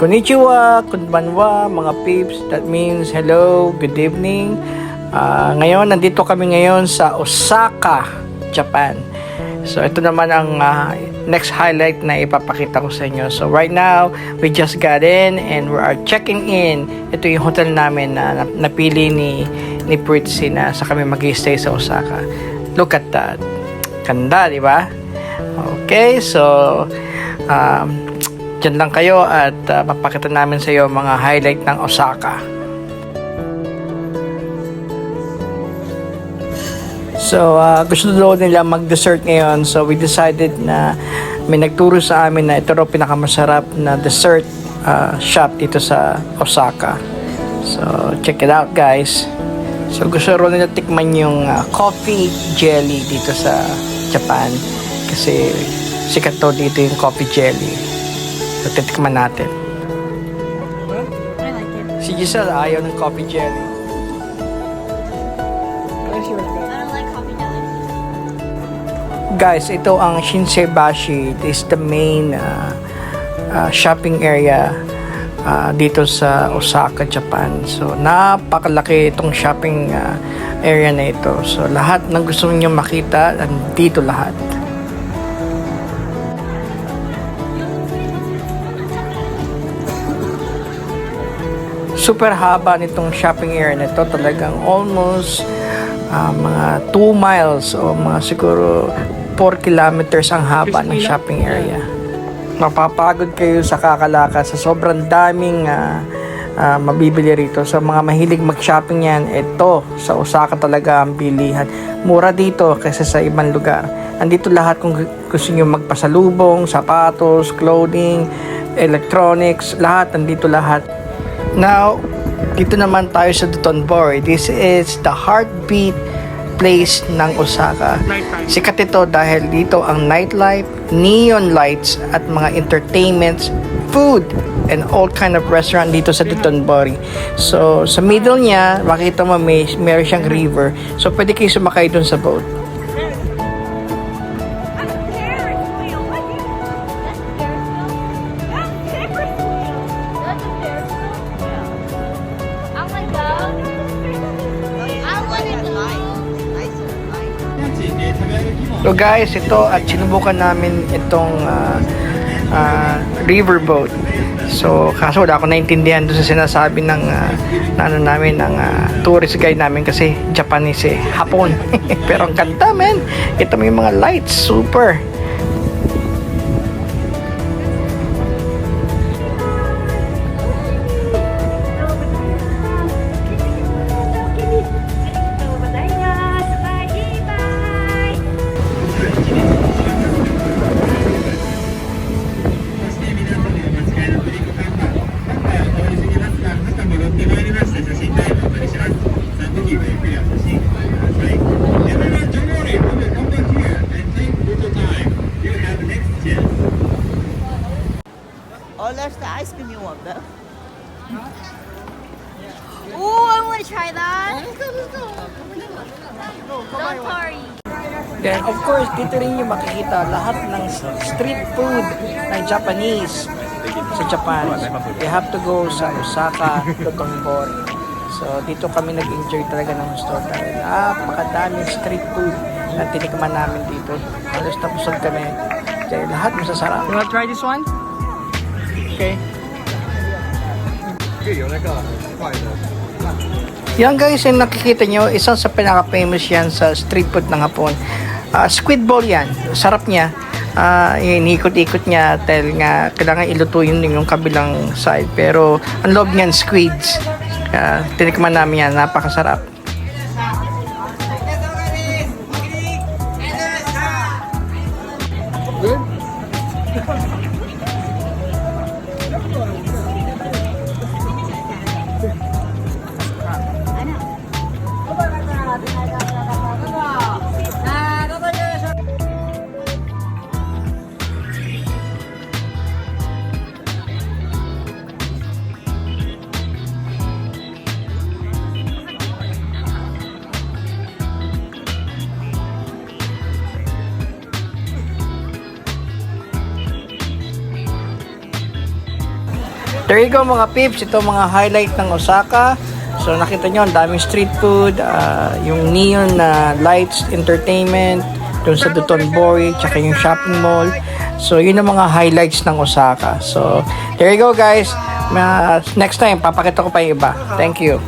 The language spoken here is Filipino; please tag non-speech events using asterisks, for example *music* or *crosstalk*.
Konnichiwa, konbanwa, mga peeps. That means hello, good evening. Ah, ngayon, nandito kami ngayon sa Osaka, Japan. So, ito naman ang ah, next highlight na ipapakita ko sa inyo. So, right now, we just got in and we are checking in. Ito yung hotel namin na na- napili ni ni Pritzy na sa kami mag stay sa Osaka. Look at that. Ganda, di ba? Okay, so um, dyan lang kayo at uh, papakita namin sa iyo mga highlight ng Osaka. So, uh, gusto daw nila mag-dessert ngayon. So, we decided na may nagturo sa amin na ito raw pinakamasarap na dessert uh, shop dito sa Osaka. So, check it out guys. So, gusto raw nila tikman yung uh, coffee jelly dito sa Japan. Kasi sikat to dito yung coffee jelly. So, titikman natin. I like it. Si Giselle ayaw ng coffee jelly. I don't like coffee jelly. Guys, ito ang Shinseibashi. This is the main uh, uh, shopping area uh, dito sa Osaka, Japan. So, napakalaki itong shopping uh, area na ito. So, lahat ng gusto niyo makita, nandito lahat. Super haba nitong shopping area nito. Talagang almost ah, mga 2 miles o mga siguro 4 kilometers ang haba ng shopping area. Mapapagod kayo sa kakalaka sa sobrang daming ah, ah, mabibili rito. Sa mga mahilig mag-shopping yan, ito sa Osaka talaga ang bilihan. Mura dito kaysa sa ibang lugar. Andito lahat kung gu- gusto nyo magpasalubong, sapatos, clothing, electronics, lahat, andito lahat. Now, dito naman tayo sa Dotonbori. This is the heartbeat place ng Osaka. Sikat ito dahil dito ang nightlife, neon lights at mga entertainments, food, and all kind of restaurant dito sa Dotonbori. So, sa middle niya, makita mo may meron siyang river. So, pwede kayo sumakay dun sa boat. So guys, ito at sinubukan namin itong ah, ah, riverboat. So kaso wala akong naintindihan doon sa sinasabi ng na ano namin ng ah, tourist guide namin kasi Japanese eh, Hapon. *laughs* Pero ang ganda man. Ito may mga lights, super. The ice cream you want, though. Ooh, I want to try that. Don't worry. Then of course, dito rin yung makikita lahat ng street food ng Japanese sa Japan. You have to go sa Osaka, Dotonbori. So dito kami nag-enjoy talaga ng gusto dahil napakadaming street food na tinikman namin dito. Halos tapusog kami. Dahil lahat masasarap. You wanna try this one? Okay. Yan guys, yung nakikita nyo, isang sa pinaka-famous yan sa street food ng Hapon. Ah, squid ball yan. Sarap niya. Ah, inikot-ikot niya dahil nga kailangan iluto yun yung kabilang side. Pero ang loob niyan, squids. Kaya tinikman namin yan, napakasarap. করো There you go mga peeps. Ito mga highlight ng Osaka. So nakita nyo, ang daming street food, ah, yung neon na lights, entertainment, doon sa Dotonbori, tsaka yung shopping mall. So yun ang mga highlights ng Osaka. So there you go guys. Ma- next time, papakita ko pa yung iba. Thank you.